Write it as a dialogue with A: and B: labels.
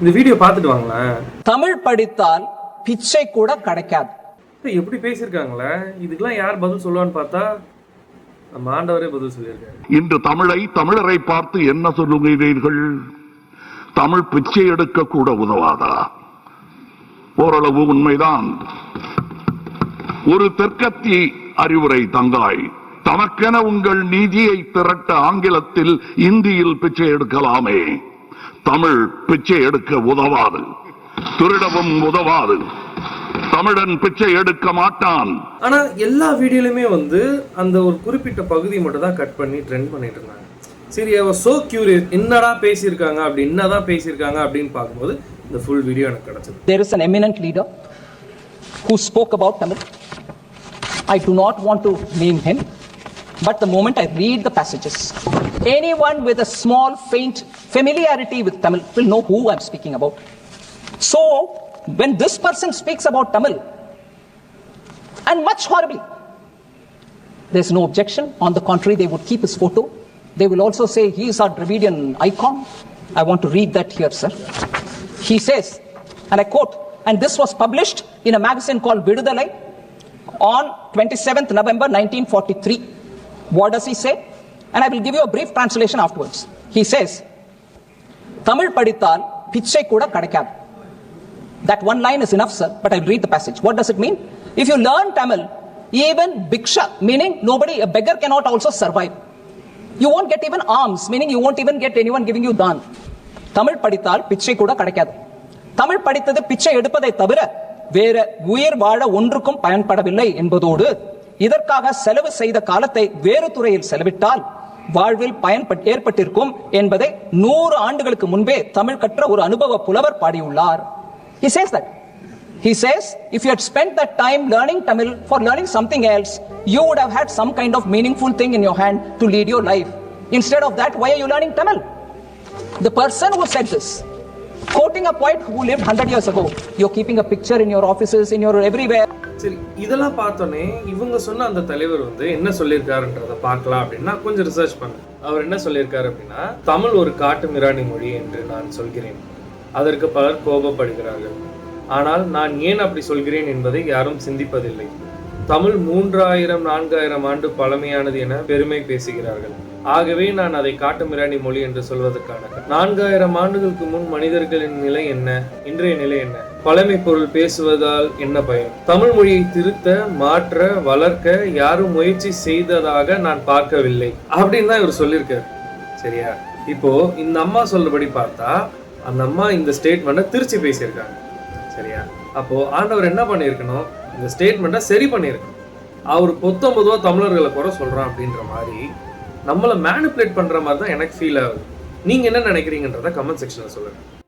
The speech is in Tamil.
A: இந்த வீடியோ பார்த்துட்டு வாங்களேன்.
B: தமிழ் படித்தால் பிச்சை கூட கிடைக்காது.
A: எப்படி பேசியிருக்காங்களே? இதுக்கெல்லாம் யார் பதில் சொல்லுவான்னு பார்த்தா நம்ம ஆண்டவரே பதில் சொல்லியிருக்காரு.
C: இன்று தமிழை தமிழரை பார்த்து என்ன சொல்லுகிறீர்கள்? தமிழ் பிச்சை எடுக்க கூட உதவாதா? ஓரளவு உண்மைதான். ஒரு தெற்கத்தி அறிவுரை தங்காய் தமக்கென உங்கள் நீதியை திரட்ட ஆங்கிலத்தில் இந்தியில் பிச்சை எடுக்கலாமே. தமிழ் பிச்சை எடுக்க உதவாது. திருடவும் உதவாது. தமிழன் பிச்சை எடுக்க மாட்டான்.
A: ஆனா எல்லா வீடியோலையுமே வந்து அந்த ஒரு குறிப்பிட்ட பகுதி மட்டும் தான் கட் பண்ணி ட்ரெண்ட் பண்ணிட்டு இருந்தாங்க. சரி அவ சோ கியூரியஸ் என்னடா பேசியிருக்காங்க அப்படி என்னதான் பேசியிருக்காங்க அப்படின்னு பார்க்கும்போது இந்த ஃபுல் வீடியோ எனக்கு கிடைச்சது.
B: There is an eminent leader who spoke about Tamil. I do not want to name him, but the moment I read the passages, anyone with a small, faint familiarity with Tamil will know who I'm speaking about. So, when this person speaks about Tamil, and much horribly, there's no objection. On the contrary, they would keep his photo. They will also say he is our Dravidian icon. I want to read that here, sir. He says, and I quote, and this was published in a magazine called Vidudalai on 27th November 1943. What does he say? And I will give you a brief translation afterwards. He says, Tamil படித்தால் பிச்சை கூட கிடைக்காது that one line is enough, sir, but I'll read the passage. What does it mean? If you learn Tamil, even bhiksha, meaning nobody, a beggar cannot also survive. You won't get even alms, meaning you won't even get anyone giving you dan. Tamil படித்தால் பிச்சை கூட கிடைக்காது தமிழ் படித்தது பிச்சை எடுப்பதை தவிர வேற உயிர் வாழ ஒன்றுக்கும் பயன்படவில்லை என்பதோடு இதற்காக செலவு செய்த காலத்தை வேறு துறையில் செலவிட்டால் வாழ்வில் பயன்பட் ஏற்பட்டிருக்கும் என்பதை நூறு ஆண்டுகளுக்கு முன்பே தமிழ் கற்ற ஒரு அனுபவ புலவர் பாடியுள்ளார் He says that. He says, if you had spent that time learning Tamil for learning something else, you would have had some kind of meaningful thing in your hand to lead your life. Instead of that, why are you learning Tamil? The person who said this, quoting a poet who lived 100 years ago, you're keeping a picture in your offices, in your everywhere.
A: சரி இதெல்லாம் பார்த்தோன்னே இவங்க சொன்ன அந்த தலைவர் வந்து என்ன சொல்லியிருக்காருன்றத பார்க்கலாம் அப்படின்னா கொஞ்சம் ரிசர்ச் பண்ணேன் அவர் என்ன சொல்லியிருக்காரு அப்படின்னா தமிழ் ஒரு காட்டு மிராணி மொழி என்று நான் சொல்கிறேன். அதற்கு பலர் கோபப்படுகிறார்கள். ஆனால் நான் ஏன் அப்படி சொல்கிறேன் என்பதை யாரும் சிந்திப்பதில்லை. தமிழ் மூன்றாயிரம் நான்காயிரம் ஆண்டு பழமையானது என பெருமை பேசுகிறார்கள். ஆகவே நான் அதை காட்டு மிராணி மொழி என்று சொல்வதற்கான நான்காயிரம் ஆண்டுகளுக்கு முன் மனிதர்களின் நிலை என்ன? இன்றைய நிலை என்ன? பழமை பொருள் பேசுவதால் என்ன பயன் தமிழ் மொழியை திருத்த மாற்ற வளர்க்க யாரும் முயற்சி செய்ததாக நான் பார்க்கவில்லை. அப்படின்னு தான் இவர் சொல்லியிருக்காரு. சரியா? இப்போ இந்த அம்மா சொல்றபடி பார்த்தா அந்த அம்மா இந்த ஸ்டேட்மெண்ட்டை திருச்சி பேசியிருக்காங்க. சரியா? அப்போ ஆண்டவர் என்ன பண்ணியிருக்கணும்? இந்த ஸ்டேட்மெண்ட்டை சரி பண்ணியிருக்கு அவர் பொத்தொன்பதுவா தமிழர்களை குறை சொல்கிறான் அப்படின்ற மாதிரி நம்மளை மேனிப்புலேட் பண்ணுற மாதிரி தான் எனக்கு ஃபீல் ஆகுது. நீங்கள் என்ன நினைக்கிறீங்கன்றத கமெண்ட் செக்ஷனில் சொல்லுங்கள்